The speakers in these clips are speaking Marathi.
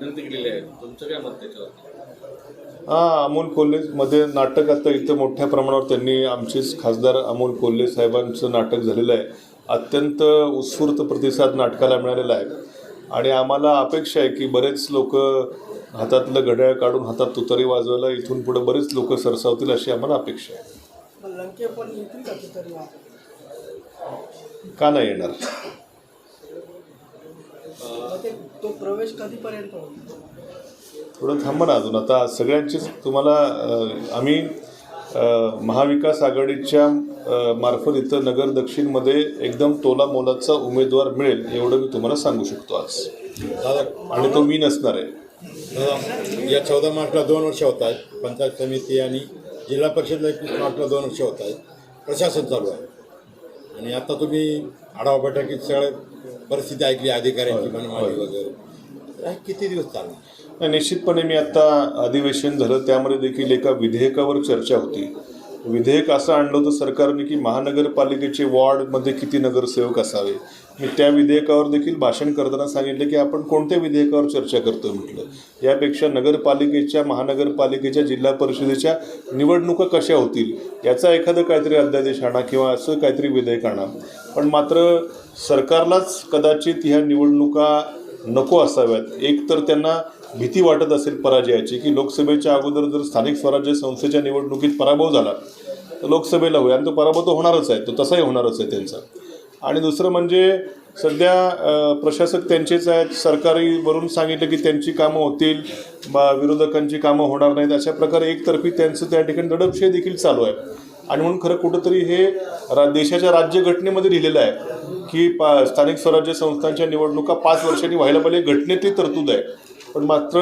विनंती केलेली आहे तुमचं काय मत त्याच्यावर हा अमोल कोल्हेमध्ये नाटक आता इथं मोठ्या प्रमाणावर त्यांनी आमचेच खासदार अमोल कोल्हे साहेबांचं नाटक झालेलं आहे. अत्यंत उत्स्फूर्त प्रतिसाद नाटकाला मिळालेला आहे. आणि आम्हाला अपेक्षा आहे की बरेच लोक हातातलं घड्याळ काढून हातात तुतारी वाजवायला इथून पुढे बरेच लोक सरसावतील अशी आम्हाला अपेक्षा आहे. का नाही येणार? ते तो प्रवेश कधीपर्यंत थोडं थांबा ना अजून. आता सगळ्यांचीच तुम्हाला आम्ही महाविकास आघाडीच्या मार्फत इथं नगर दक्षिणमध्ये एकदम तोला मोलाचा उमेदवार मिळेल एवढं मी तुम्हाला सांगू शकतो आज. दादा आणि तो मी नसणार आहे. या चौदा मार्चला दोन वर्ष होत आहेत पंचायत समिती आणि जिल्हा परिषदला एकवीस मार्चला दोन वर्ष होत आहेत. प्रशासन चालू आहे. आणि आता तुम्ही आढावा बैठकीत सगळे परिस्थिती ऐकली अधिकाऱ्यांची मनमानी वगैरे. किती दिवस चालणार? नाही, निश्चितपणे मी आता अधिवेशन झालं त्यामध्ये देखील एका विधेयकावर चर्चा होती. विधेयक असं आणलं होतं सरकारने की महानगरपालिकेचे वॉर्डमध्ये किती नगरसेवक असावे? मी त्या विधेयकावर देखील भाषण करताना सांगितलं की आपण कोणत्या विधेयकावर चर्चा करतोय म्हटलं. यापेक्षा नगरपालिकेच्या महानगरपालिकेच्या जिल्हा परिषदेच्या निवडणुका कशा होतील याचा एखादं काहीतरी अध्यादेश आणा किंवा असं काहीतरी विधेयक आणा. पण मात्र सरकारलाच कदाचित ह्या निवडणुका नको असाव्यात. एक तर त्यांना भीती वाटत असेल पराजयाची की लोकसभेच्या अगोदर जर स्थानिक स्वराज्य संस्थेच्या निवडणुकीत पराभव झाला तर लोकसभेला होईल. आणि तो पराभव तो होणारच आहे. तो तसाही होणारच आहे त्यांचा. आणि दुसरं म्हणजे सध्या प्रशासक त्यांचेच आहेत. सरकारीवरून सांगितलं की त्यांची कामं होतील बा विरोधकांची कामं होणार नाहीत. अशा प्रकारे एकतर्फी त्यांचं त्या ठिकाणी दडपशे देखील चालू आहे. आणि म्हणून खरं कुठंतरी हे रा देशाच्या राज्यघटनेमध्ये लिहिलेलं आहे की पा स्थानिक स्वराज्य संस्थांच्या निवडणुका पाच वर्षांनी व्हायला पाहिजे. घटनेतली तरतूद आहे. पण मात्र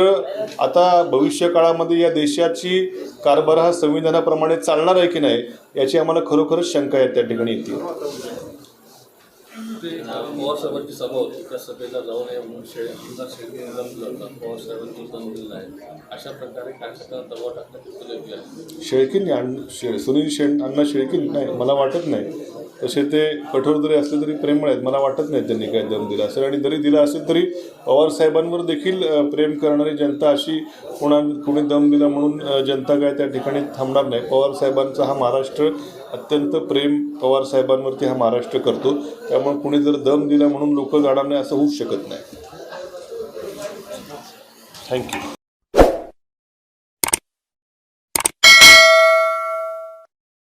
आता भविष्य काळामध्ये या देशाची कारभार हा संविधानाप्रमाणे चालणार आहे की नाही याची आम्हाला खरोखरच शंका आहे त्या ठिकाणी येते. ते अं, पवार साहेबांची सभा होती त्या सभेला जाऊ नये म्हणून शेळ आमदार होतं आहे अशा प्रकारे कार्यकर्त्यांना दबाव टाकण्यात योग्य आहे शेळकींनी अण्ण शे सुनील शेण अण्णा शेळकीन नाही मला वाटत नाही. तसे ते कठोर जरी असले तरी प्रेमळ आहेत. मला वाटत नाही त्यांनी काय दम दिला असेल. आणि जरी दिला असेल तरी पवार साहेबांवर देखील प्रेम करणारी जनता अशी कोणा कोणी दम दिला म्हणून जनता काय त्या ठिकाणी थांबणार नाही. पवार साहेबांचा हा महाराष्ट्र अत्यंत प्रेम पवार साहेबांवरती हा महाराष्ट्र करतो. त्यामुळे कुणी जर दम दिला म्हणून लोक जाणार नाही असं होऊ शकत नाही. थँक्यू